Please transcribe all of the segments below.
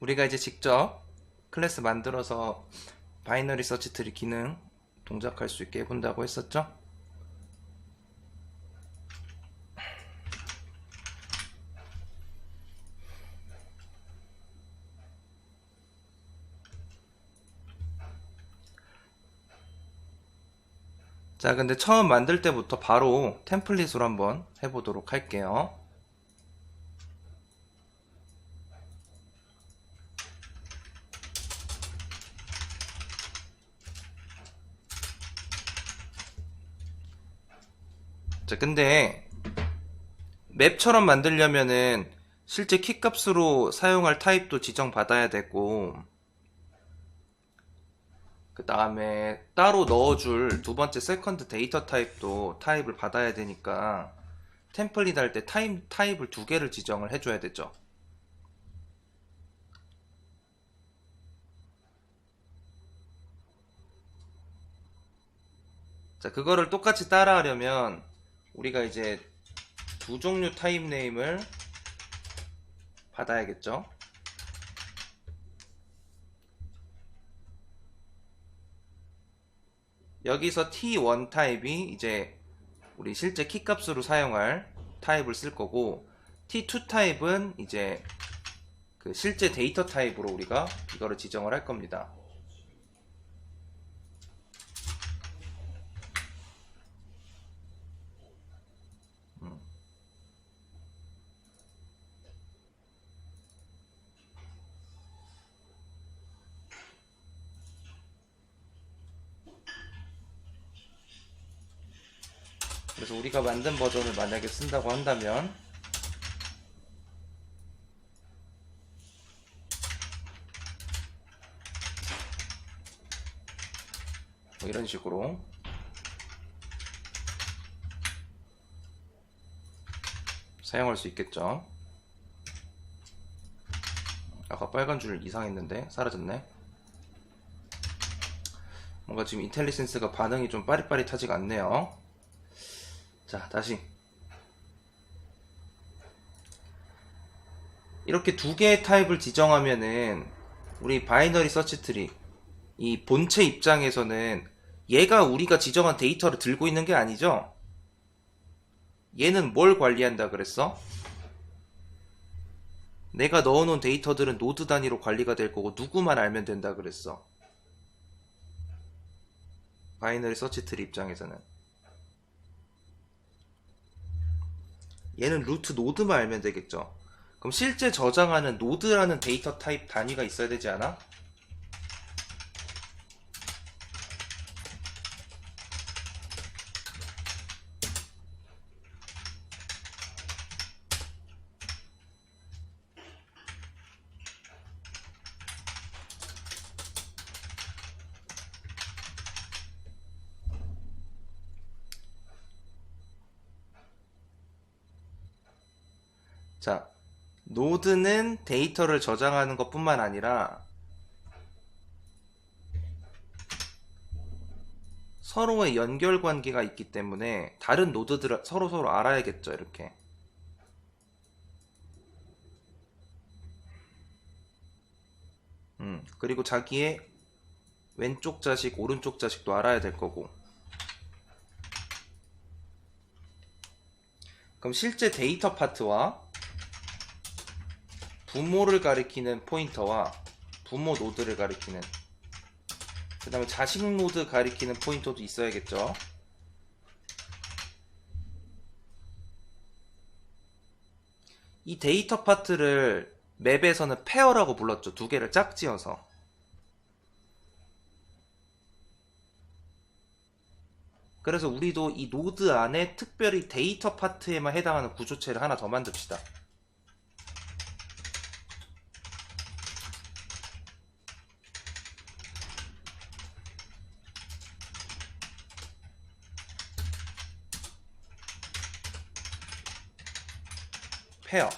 우리가 이제 직접 클래스 만들어서 바이너리 서치 트리 기능 동작할 수 있게 해본다고 했었죠? 자, 근데 처음 만들 때부터 바로 템플릿으로 한번 해보도록 할게요. 자, 근데 맵처럼 만들려면은 실제 키값으로 사용할 타입도 지정받아야 되고 그 다음에 따로 넣어줄 두 번째 세컨드 데이터 타입도 타입을 받아야 되니까 템플릿 할 때 타입, 타입을 두 개를 지정을 해줘야 되죠. 자, 그거를 똑같이 따라하려면 우리가 이제 두 종류 타입 네임을 받아야겠죠. 여기서 T1 타입이 이제 우리 실제 키 값으로 사용할 타입을 쓸 거고 T2 타입은 이제 그 실제 데이터 타입으로 우리가 이거를 지정을 할 겁니다. 그래서 우리가 만든 버전을 만약에 쓴다고 한다면 뭐 이런 식으로 사용할 수 있겠죠. 아까 빨간 줄 이상했는데 사라졌네. 뭔가 지금 인텔리센스가 반응이 좀 빠릿빠릿하지가 않네요. 자, 다시. 이렇게 두 개의 타입을 지정하면은 우리 바이너리 서치 트리 이 본체 입장에서는 얘가 우리가 지정한 데이터를 들고 있는 게 아니죠? 얘는 뭘 관리한다 그랬어? 내가 넣어놓은 데이터들은 노드 단위로 관리가 될 거고 누구만 알면 된다 그랬어. 바이너리 서치 트리 입장에서는. 얘는 루트 노드만 알면 되겠죠. 그럼 실제 저장하는 노드라는 데이터 타입 단위가 있어야 되지 않아? 자, 노드는 데이터를 저장하는 것 뿐만 아니라 서로의 연결 관계가 있기 때문에 다른 노드들 서로 서로 알아야겠죠, 이렇게. 음, 그리고 자기의 왼쪽 자식, 오른쪽 자식도 알아야 될 거고. 그럼 실제 데이터 파트와 부모를 가리키는 포인터와 부모 노드를 가리키는 그 다음에 자식 노드 가리키는 포인터도 있어야겠죠? 이 데이터 파트를 맵에서는 페어라고 불렀죠. 두 개를 짝지어서. 그래서 우리도 이 노드 안에 특별히 데이터 파트에만 해당하는 구조체를 하나 더 만듭시다 페어.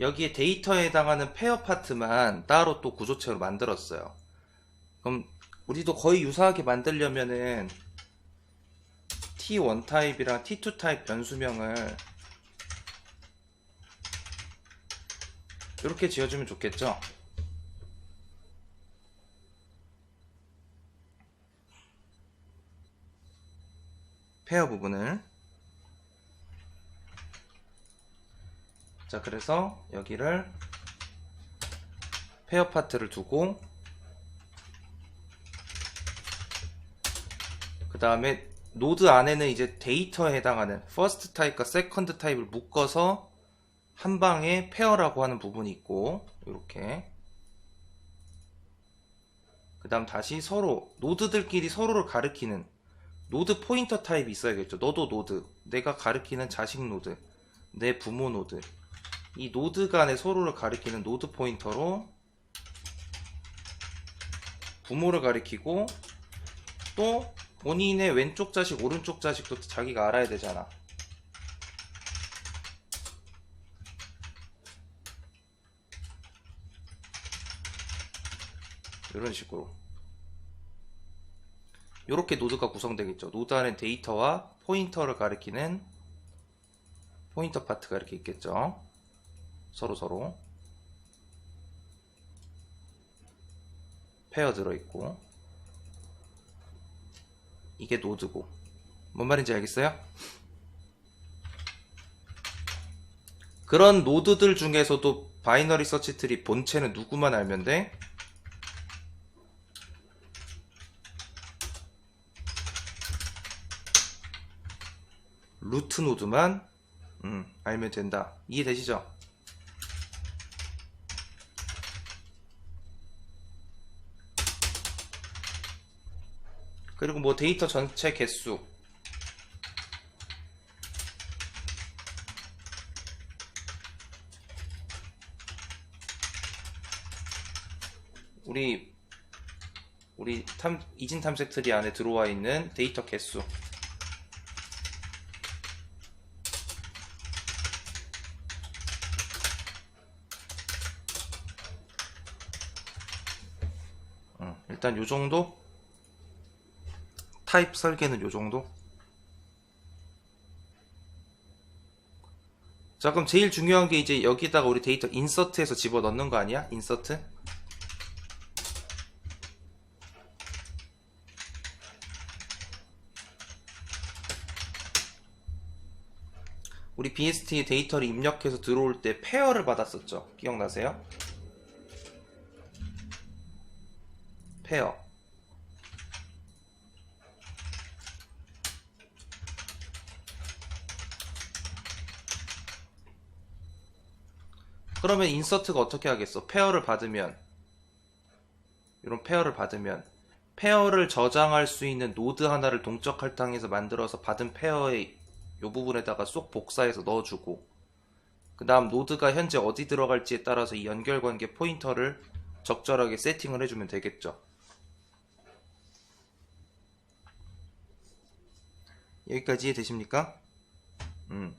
여기에 데이터에 해당하는 페어 파트만 따로 또 구조체로 만들었어요. 그럼 우리도 거의 유사하게 만들려면은 T1 타입이랑 T2 타입 변수명을 이렇게 지어주면 좋겠죠? 페어 부분을 자 그래서 여기를 페어 파트를 두고 그 다음에 노드 안에는 이제 데이터에 해당하는 퍼스트 타입과 세컨드 타입을 묶어서 한 방에 페어라고 하는 부분이 있고 이렇게. 그 다음 다시 서로 노드들끼리 서로를 가리키는 노드 포인터 타입이 있어야겠죠. 너도 노드 내가 가리키는 자식 노드 내 부모 노드 이 노드 간에 서로를 가리키는 노드 포인터로 부모를 가리키고 또 본인의 왼쪽 자식 오른쪽 자식도 자기가 알아야 되잖아. 이런 식으로. 이렇게 노드가 구성되겠죠. 노드 안에 데이터와 포인터를 가리키는 포인터 파트가 이렇게 있겠죠 서로 서로 페어 들어있고 이게 노드고 뭔 말인지 알겠어요? 그런 노드들 중에서도 바이너리 서치 트리 본체는 누구만 알면 돼? 루트 노드만 음, 알면 된다. 이해되시죠? 그리고 뭐 데이터 전체 개수. 우리 우리 탐, 이진 탐색 트리 안에 들어와 있는 데이터 개수. 음, 일단 요 정도 타입 설계는 요 정도 자 그럼 제일 중요한 게 이제 여기다가 우리 데이터 인서트해서 집어 넣는 거 아니야? 인서트 우리 BST 데이터를 입력해서 들어올 때 페어를 받았었죠 기억나세요? 페어 그러면 인서트가 어떻게 하겠어? 페어를 받으면 이런 페어를 받으면 페어를 저장할 수 있는 노드 하나를 동적 할당해서 만들어서 받은 페어의 요 부분에다가 쏙 복사해서 넣어주고 그 다음 노드가 현재 어디 들어갈지에 따라서 이 연결관계 포인터를 적절하게 세팅을 해주면 되겠죠. 여기까지 이해되십니까? 음.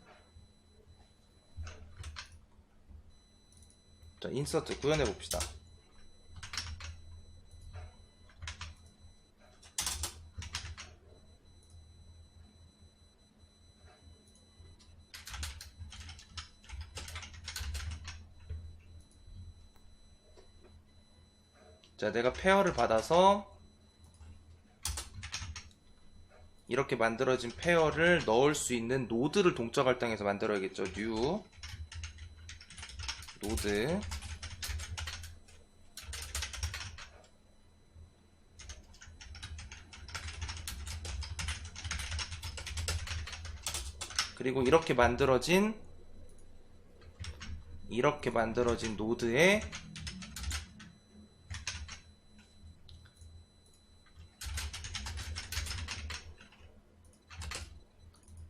자, 인서트 구현해 봅시다. 자, 내가 페어를 받아서 이렇게 만들어진 페어를 넣을 수 있는 노드를 동적 할당해서 만들어야겠죠. new 노드 그리고 이렇게 만들어진 이렇게 만들어진 노드에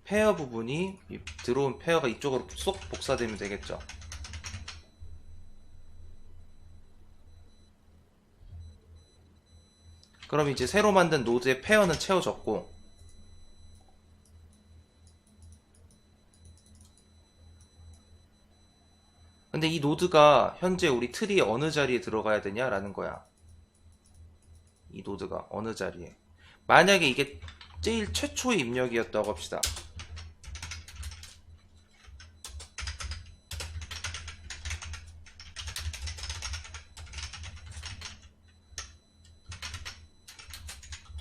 페어 부분이 이 들어온 페어가 이쪽으로 쏙 복사되면 되겠죠. 그럼 이제 새로 만든 노드의 페어는 채워졌고 근데 이 노드가 현재 우리 트리의 어느 자리에 들어가야 되냐라는 거야. 이 노드가 어느 자리에. 만약에 이게 제일 최초의 입력이었다고 합시다.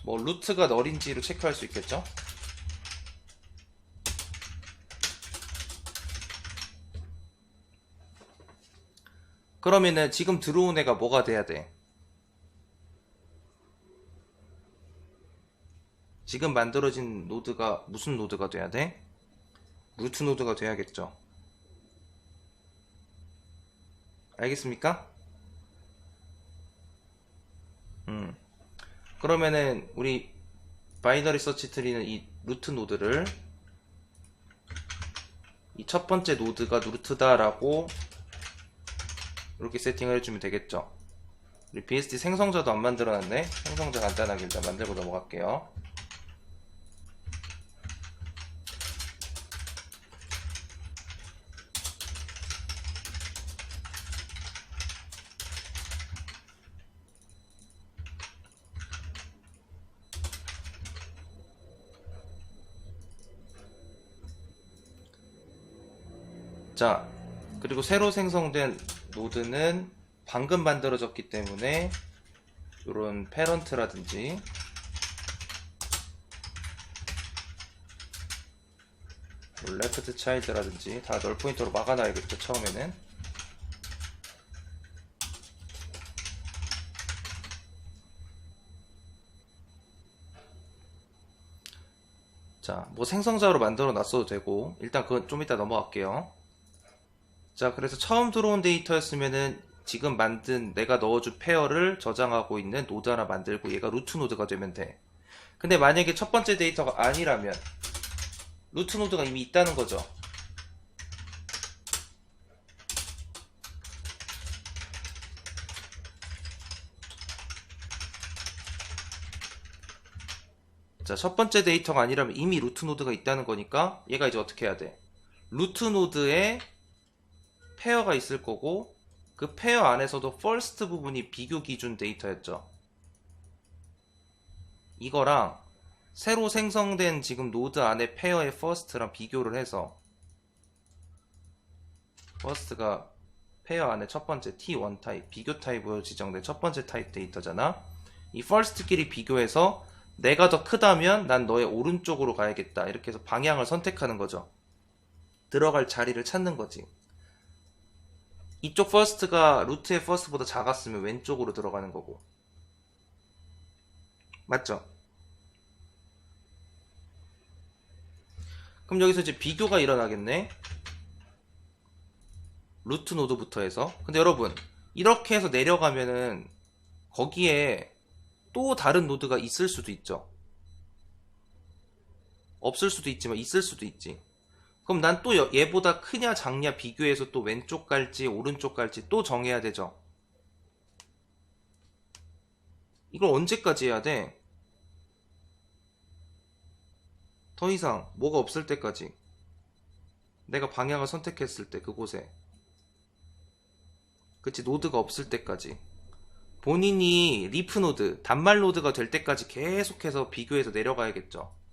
뭐 루트가 널인지로 체크할 수 있겠죠? 그러면은 지금 들어온 애가 뭐가 돼야 돼? 지금 만들어진 노드가 무슨 노드가 돼야 돼? 루트 노드가 돼야겠죠. 알겠습니까? 음. 그러면은 우리 바이너리 서치 트리는 이 루트 노드를 이 첫 번째 노드가 루트다라고 이렇게 세팅을 해주면 되겠죠. 우리 BSD 생성자도 안 만들어놨네. 생성자 간단하게 일단 만들고 넘어갈게요. 자, 그리고 새로 생성된 노드는 방금 만들어졌기 때문에 이런 패런트라든지 레프트 차일드라든지 다 널 포인터로 막아놔야겠죠 처음에는 자, 뭐 생성자로 만들어 놨어도 되고 일단 그건 좀 이따 넘어갈게요. 자, 그래서 처음 들어온 데이터였으면은 지금 만든 내가 넣어준 페어를 저장하고 있는 노드 하나 만들고 얘가 루트 노드가 되면 돼. 근데 만약에 첫 번째 데이터가 아니라면 루트 노드가 이미 있다는 거죠. 자, 첫 번째 데이터가 아니라면 이미 루트 노드가 있다는 거니까 얘가 이제 어떻게 해야 돼? 루트 노드에 페어가 있을 거고 그 페어 안에서도 first 부분이 비교 기준 데이터였죠. 이거랑 새로 생성된 지금 노드 안에 페어의 first랑 비교를 해서 first가 페어 안에 첫 번째 t1 타입 비교 타입으로 지정된 첫 번째 타입 데이터잖아. 이 first끼리 비교해서 내가 더 크다면 난 너의 오른쪽으로 가야겠다. 이렇게 해서 방향을 선택하는 거죠. 들어갈 자리를 찾는 거지. 이쪽 퍼스트가 루트의 퍼스트보다 작았으면 왼쪽으로 들어가는 거고. 맞죠? 그럼 여기서 이제 비교가 일어나겠네. 루트 노드부터 해서. 근데 여러분, 이렇게 해서 내려가면은 거기에 또 다른 노드가 있을 수도 있죠. 없을 수도 있지만 있을 수도 있지. 그럼 난 또 얘보다 크냐 작냐 비교해서 또 왼쪽 갈지 오른쪽 갈지 또 정해야 되죠. 이걸 언제까지 해야 돼? 더 이상 뭐가 없을 때까지. 내가 방향을 선택했을 때 그곳에. 그치 노드가 없을 때까지. 본인이 리프 노드, 단말 노드가 될 때까지 계속해서 비교해서 내려가야겠죠.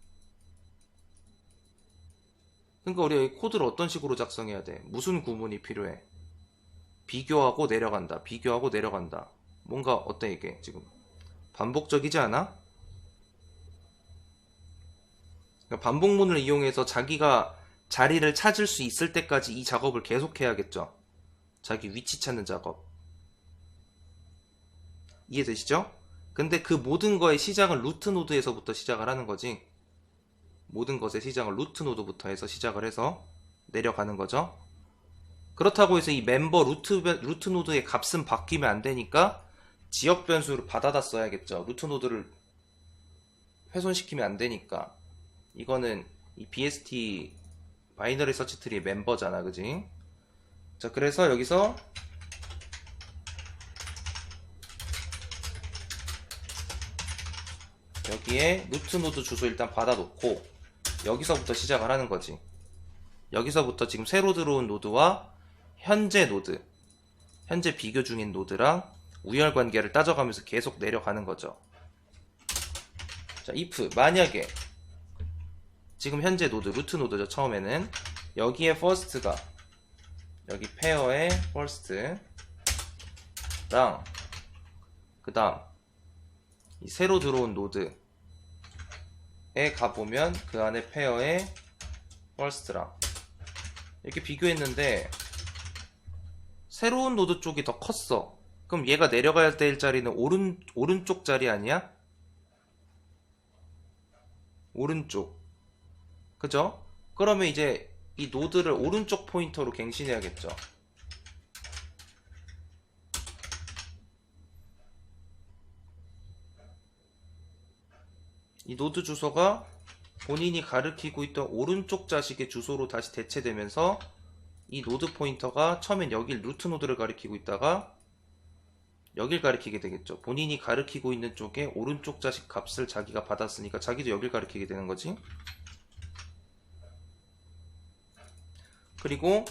그러니까 우리가 이 코드를 어떤 식으로 작성해야 돼? 무슨 구문이 필요해? 비교하고 내려간다. 비교하고 내려간다. 뭔가 어때 이게 지금 반복적이지 않아? 그러니까 반복문을 이용해서 자기가 자리를 찾을 수 있을 때까지 이 작업을 계속해야겠죠. 자기 위치 찾는 작업. 이해되시죠? 근데 그 모든 거의 시작은 루트 노드에서부터 시작을 하는 거지. 모든 것의 시작을 루트 노드부터 해서 시작을 해서 내려가는 거죠. 그렇다고 해서 이 멤버 루트, 루트 노드의 값은 바뀌면 안 되니까 지역 변수를 받아다 써야겠죠. 루트 노드를 훼손시키면 안 되니까. 이거는 이 BST 바이너리 서치 트리의 멤버잖아, 그지? 자, 그래서 여기서 여기에 루트 노드 주소 일단 받아놓고 여기서부터 시작을 하는 거지. 여기서부터 지금 새로 들어온 노드와 현재 노드, 현재 비교 중인 노드랑 우열 관계를 따져가면서 계속 내려가는 거죠. 자, if 만약에 지금 현재 노드, 루트 노드죠. 처음에는 여기에 first가 여기 페어의 first랑 그 다음 이 새로 들어온 노드 가보면 그 안에 페어에 퍼스트랑 이렇게 비교했는데 새로운 노드 쪽이 더 컸어. 그럼 얘가 내려가야 될 자리는 오른, 오른쪽 자리 아니야? 오른쪽. 그죠? 그러면 이제 이 노드를 오른쪽 포인터로 갱신해야겠죠. 이 노드 주소가 본인이 가리키고 있던 오른쪽 자식의 주소로 다시 대체되면서 이 노드 포인터가 처음엔 여길 루트 노드를 가리키고 있다가 여길 가리키게 되겠죠. 본인이 가리키고 있는 쪽에 오른쪽 자식 값을 자기가 받았으니까 자기도 여길 가리키게 되는 거지. 그리고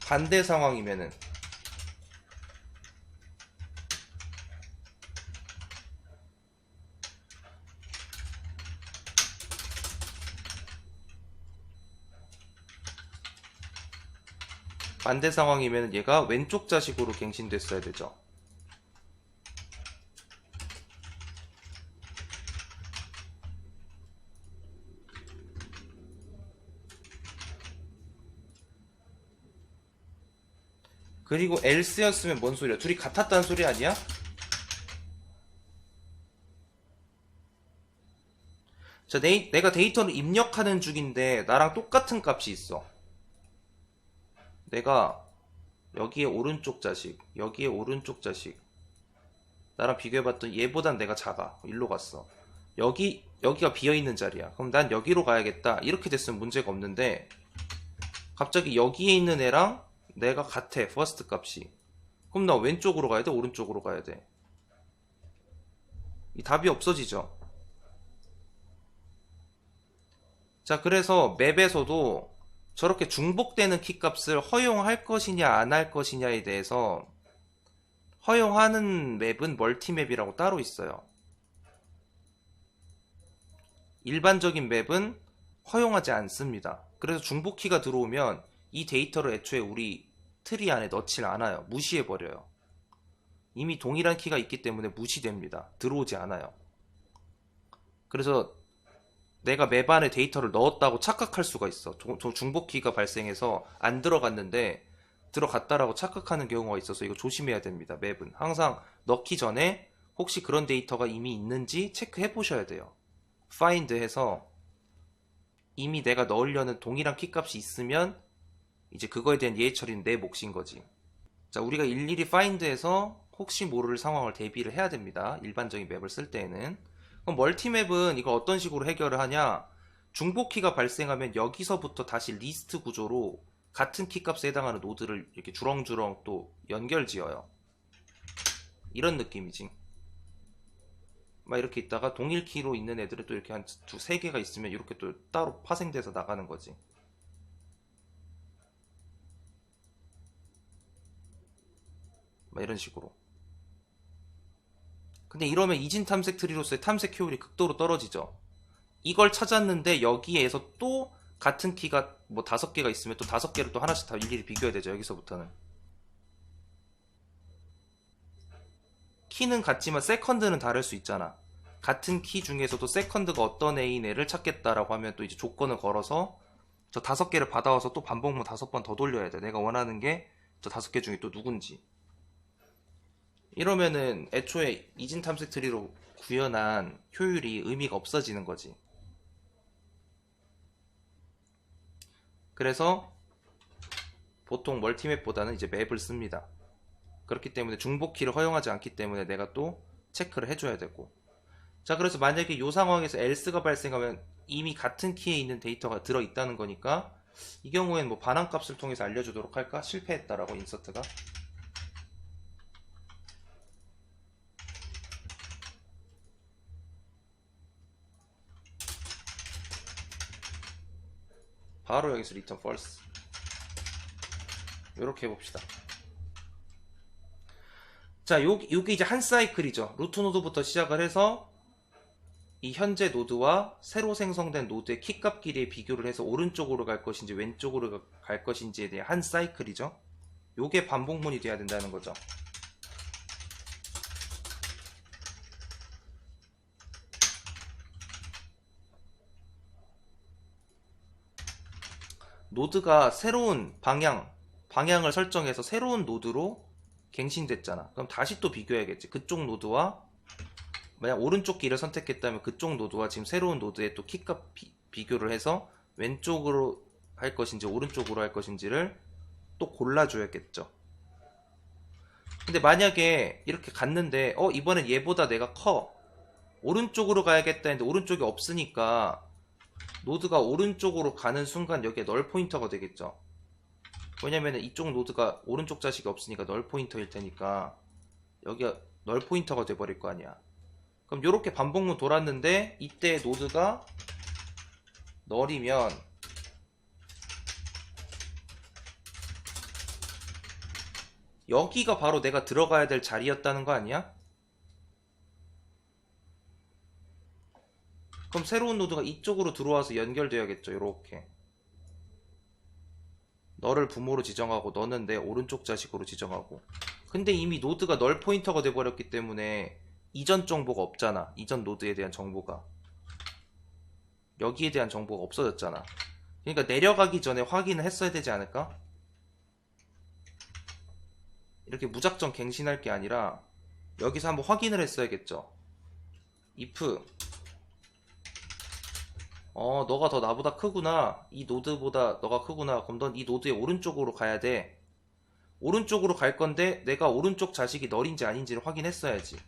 반대 상황이면은 반대 상황이면 얘가 왼쪽 자식으로 갱신됐어야 되죠. 그리고 else였으면 뭔 소리야? 둘이 같았다는 소리 아니야? 자, 내, 내가 데이터를 입력하는 중인데 나랑 똑같은 값이 있어. 내가 여기에 오른쪽 자식, 여기에 오른쪽 자식. 나랑 비교해봤더니 얘보단 내가 작아. 일로 갔어. 여기, 여기가 비어있는 자리야. 그럼 난 여기로 가야겠다. 이렇게 됐으면 문제가 없는데, 갑자기 여기에 있는 애랑 내가 같아. 퍼스트 값이. 그럼 나 왼쪽으로 가야 돼? 오른쪽으로 가야 돼? 이 답이 없어지죠. 자, 그래서 맵에서도 저렇게 중복되는 키값을 허용할 것이냐 안 할 것이냐에 대해서 허용하는 맵은 멀티맵이라고 따로 있어요. 일반적인 맵은 허용하지 않습니다. 그래서 중복키가 들어오면 이 데이터를 애초에 우리 트리 안에 넣질 않아요. 무시해버려요. 이미 동일한 키가 있기 때문에 무시됩니다. 들어오지 않아요. 그래서 내가 맵 안에 데이터를 넣었다고 착각할 수가 있어. 중복키가 발생해서 안 들어갔는데 들어갔다라고 착각하는 경우가 있어서 이거 조심해야 됩니다. 맵은 항상 넣기 전에 혹시 그런 데이터가 이미 있는지 체크해 보셔야 돼요. find 해서 이미 내가 넣으려는 동일한 키값이 있으면 이제 그거에 대한 예의 처리는 내 몫인 거지. 자, 우리가 일일이 find해서 혹시 모를 상황을 대비를 해야 됩니다. 일반적인 맵을 쓸 때에는. 그럼 멀티맵은 이거 어떤 식으로 해결을 하냐? 중복키가 발생하면 여기서부터 다시 리스트 구조로 같은 키값에 해당하는 노드를 이렇게 주렁주렁 또 연결 지어요. 이런 느낌이지. 막 이렇게 있다가 동일 키로 있는 애들은 또 이렇게 한 두 세 개가 있으면 이렇게 또 따로 파생돼서 나가는 거지. 막 이런 식으로. 근데 이러면 이진 탐색 트리로서의 탐색 효율이 극도로 떨어지죠. 이걸 찾았는데 여기에서 또 같은 키가 뭐 다섯 개가 있으면 또 다섯 개를 또 하나씩 다 일일이 비교해야 되죠. 여기서부터는. 키는 같지만 세컨드는 다를 수 있잖아. 같은 키 중에서도 세컨드가 어떤 애인 애를 찾겠다라고 하면 또 이제 조건을 걸어서 저 다섯 개를 받아와서 또 반복문 다섯 번 더 돌려야 돼. 내가 원하는 게 저 다섯 개 중에 또 누군지. 이러면은 애초에 이진 탐색 트리로 구현한 효율이 의미가 없어지는 거지. 그래서 보통 멀티맵보다는 이제 맵을 씁니다. 그렇기 때문에 중복키를 허용하지 않기 때문에 내가 또 체크를 해줘야 되고. 자, 그래서 만약에 이 상황에서 else가 발생하면 이미 같은 키에 있는 데이터가 들어있다는 거니까 이 경우에는 뭐 반환값을 통해서 알려주도록 할까? 실패했다라고 인서트가. 바로 여기서 return false. 이렇게 해봅시다. 자, 요, 요게 이제 한 사이클이죠. 루트 노드부터 시작을 해서 이 현재 노드와 새로 생성된 노드의 키값 길이의 비교를 해서 오른쪽으로 갈 것인지 왼쪽으로 갈 것인지에 대한 한 사이클이죠. 요게 반복문이 돼야 된다는 거죠. 노드가 새로운 방향, 방향을 설정해서 새로운 노드로 갱신됐잖아. 그럼 다시 또 비교해야겠지. 그쪽 노드와 만약 오른쪽 길을 선택했다면 그쪽 노드와 지금 새로운 노드의 또 키값 비, 비교를 해서 왼쪽으로 할 것인지 오른쪽으로 할 것인지를 또 골라줘야겠죠. 근데 만약에 이렇게 갔는데 어 이번엔 얘보다 내가 커 오른쪽으로 가야겠다 했는데 오른쪽이 없으니까 노드가 오른쪽으로 가는 순간 여기에 널 포인터가 되겠죠. 왜냐면 이쪽 노드가 오른쪽 자식이 없으니까 널 포인터일 테니까 여기가 널 포인터가 돼버릴 거 아니야. 그럼 이렇게 반복문 돌았는데 이때 노드가 널이면 여기가 바로 내가 들어가야 될 자리였다는 거 아니야? 그럼 새로운 노드가 이쪽으로 들어와서 연결돼야겠죠. 이렇게. 너를 부모로 지정하고 너는 내 오른쪽 자식으로 지정하고. 근데 이미 노드가 널 포인터가 돼버렸기 때문에 이전 정보가 없잖아. 이전 노드에 대한 정보가. 여기에 대한 정보가 없어졌잖아. 그러니까 내려가기 전에 확인을 했어야 되지 않을까? 이렇게 무작정 갱신할 게 아니라 여기서 한번 확인을 했어야겠죠. if 어 너가 더 나보다 크구나. 이 노드보다 너가 크구나. 그럼 넌 이 노드의 오른쪽으로 가야 돼. 오른쪽으로 갈 건데 내가 오른쪽 자식이 널인지 아닌지를 확인했어야지.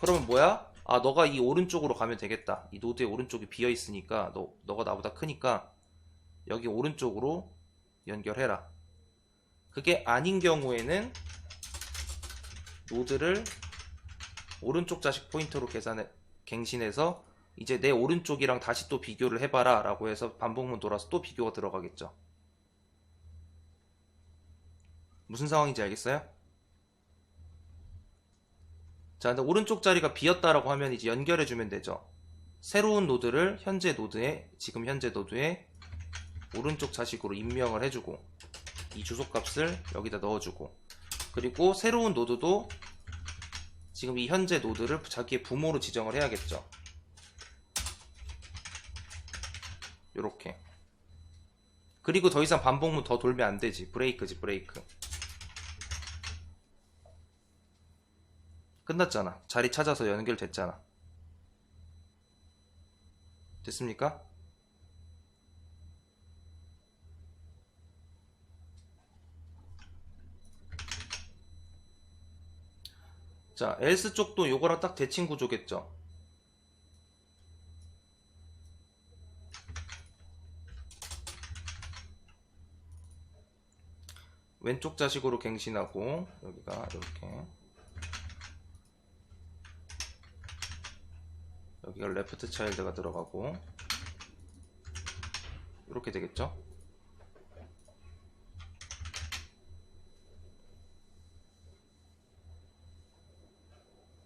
그러면 뭐야? 아 너가 이 오른쪽으로 가면 되겠다. 이 노드의 오른쪽이 비어 있으니까 너, 너가 나보다 크니까 여기 오른쪽으로 연결해라. 그게 아닌 경우에는 노드를 오른쪽 자식 포인터로 계산해 갱신해서 이제 내 오른쪽이랑 다시 또 비교를 해봐라 라고 해서 반복문 돌아서 또 비교가 들어가겠죠 무슨 상황인지 알겠어요? 자, 근데 오른쪽 자리가 비었다라고 하면 이제 연결해주면 되죠. 새로운 노드를 현재 노드에, 지금 현재 노드에 오른쪽 자식으로 임명을 해주고, 이 주소값을 여기다 넣어주고, 그리고 새로운 노드도 지금 이 현재 노드를 자기의 부모로 지정을 해야겠죠. 요렇게. 그리고 더 이상 반복문 더 돌면 안 되지. 브레이크지, 브레이크. 끝났잖아. 자리 찾아서 연결됐잖아. 됐습니까? 자, else 쪽도 요거랑 딱 대칭 구조겠죠. 왼쪽 자식으로 갱신하고 여기가 이렇게 여기가 레프트 차일드가 들어가고 이렇게 되겠죠?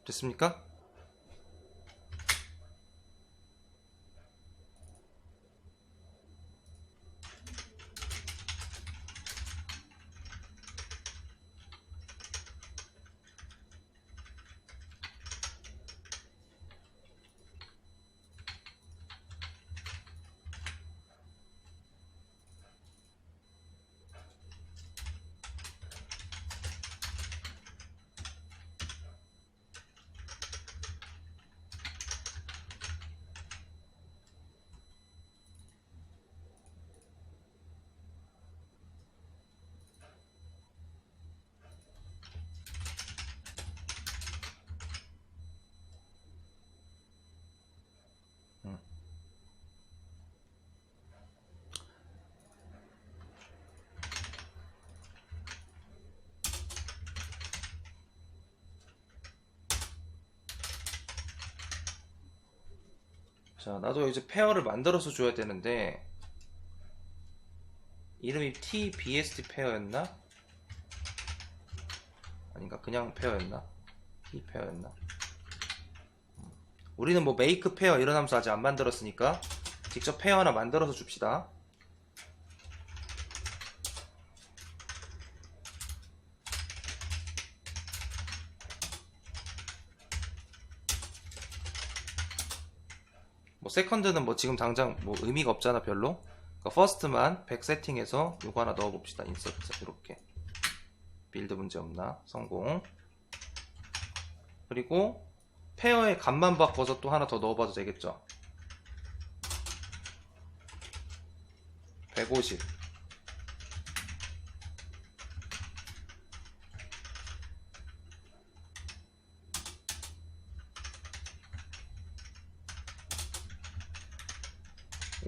됐습니까? 자, 나도 이제 페어를 만들어서 줘야 되는데 이름이 TBSD 페어였나? 아닌가? 그냥 페어였나? T 페어였나? 음. 우리는 뭐 메이크 페어 이런 함수 아직 안 만들었으니까 직접 페어 하나 만들어서 줍시다. 뭐 세컨드는 뭐 지금 당장 뭐 의미가 없잖아 별로. 그러니까 퍼스트만 100 세팅해서 요거 하나 넣어봅시다. 인서트. 이렇게. 빌드 문제 없나? 성공. 그리고 페어의 값만 바꿔서 또 하나 더 넣어봐도 되겠죠? 150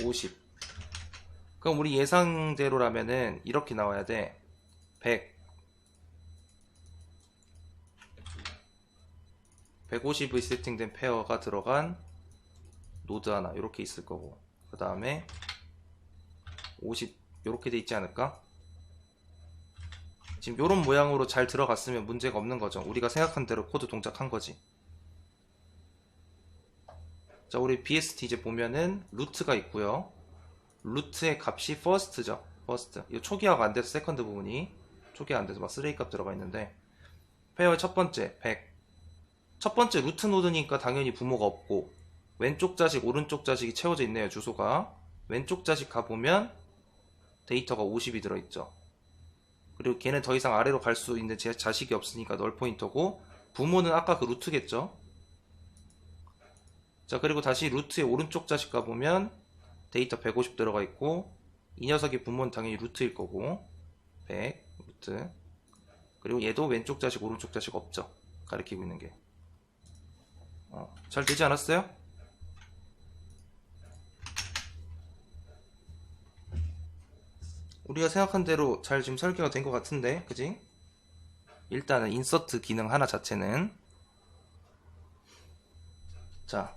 50 그럼 우리 예상대로라면은 이렇게 나와야 돼 100 150의 세팅된 페어가 들어간 노드 하나 이렇게 있을 거고 그 다음에 50 이렇게 돼 있지 않을까? 지금 이런 모양으로 잘 들어갔으면 문제가 없는 거죠 우리가 생각한 대로 코드 동작한 거지 자 우리 BST 이제 보면은 루트가 있고요. 루트의 값이 first죠. first. 이 초기화가 안 돼서 세컨드 부분이 초기화 안 돼서 막 쓰레기 값 들어가 있는데 페어의 첫 번째 100 첫 번째 루트 노드니까 당연히 부모가 없고 왼쪽 자식 오른쪽 자식이 채워져 있네요 주소가. 왼쪽 자식 가 보면 데이터가 50이 들어 있죠. 그리고 걔는 더 이상 아래로 갈 수 있는 제 자식이 없으니까 널 포인터고 부모는 아까 그 루트겠죠 자 그리고 다시 루트의 오른쪽 자식 가보면 데이터 150 들어가 있고 이 녀석의 부모는 당연히 루트일 거고 100 루트 그리고 얘도 왼쪽 자식 오른쪽 자식 없죠 가리키고 있는 게 어, 잘 되지 않았어요? 우리가 생각한 대로 잘 지금 설계가 된 것 같은데, 그지? 일단은 인서트 기능 하나 자체는 자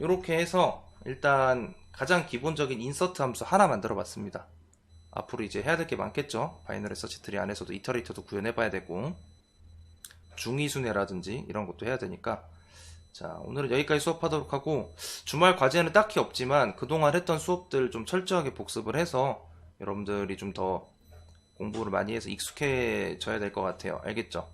이렇게 해서 일단 가장 기본적인 인서트 함수 하나 만들어 봤습니다. 앞으로 이제 해야 될 게 많겠죠. 바이너리 서치 트리 안에서도 이터레이터도 구현해 봐야 되고 중위순회라든지 이런 것도 해야 되니까 자 오늘은 여기까지 수업하도록 하고 주말 과제는 딱히 없지만 그동안 했던 수업들 좀 철저하게 복습을 해서 여러분들이 좀 더 공부를 많이 해서 익숙해져야 될 것 같아요 알겠죠?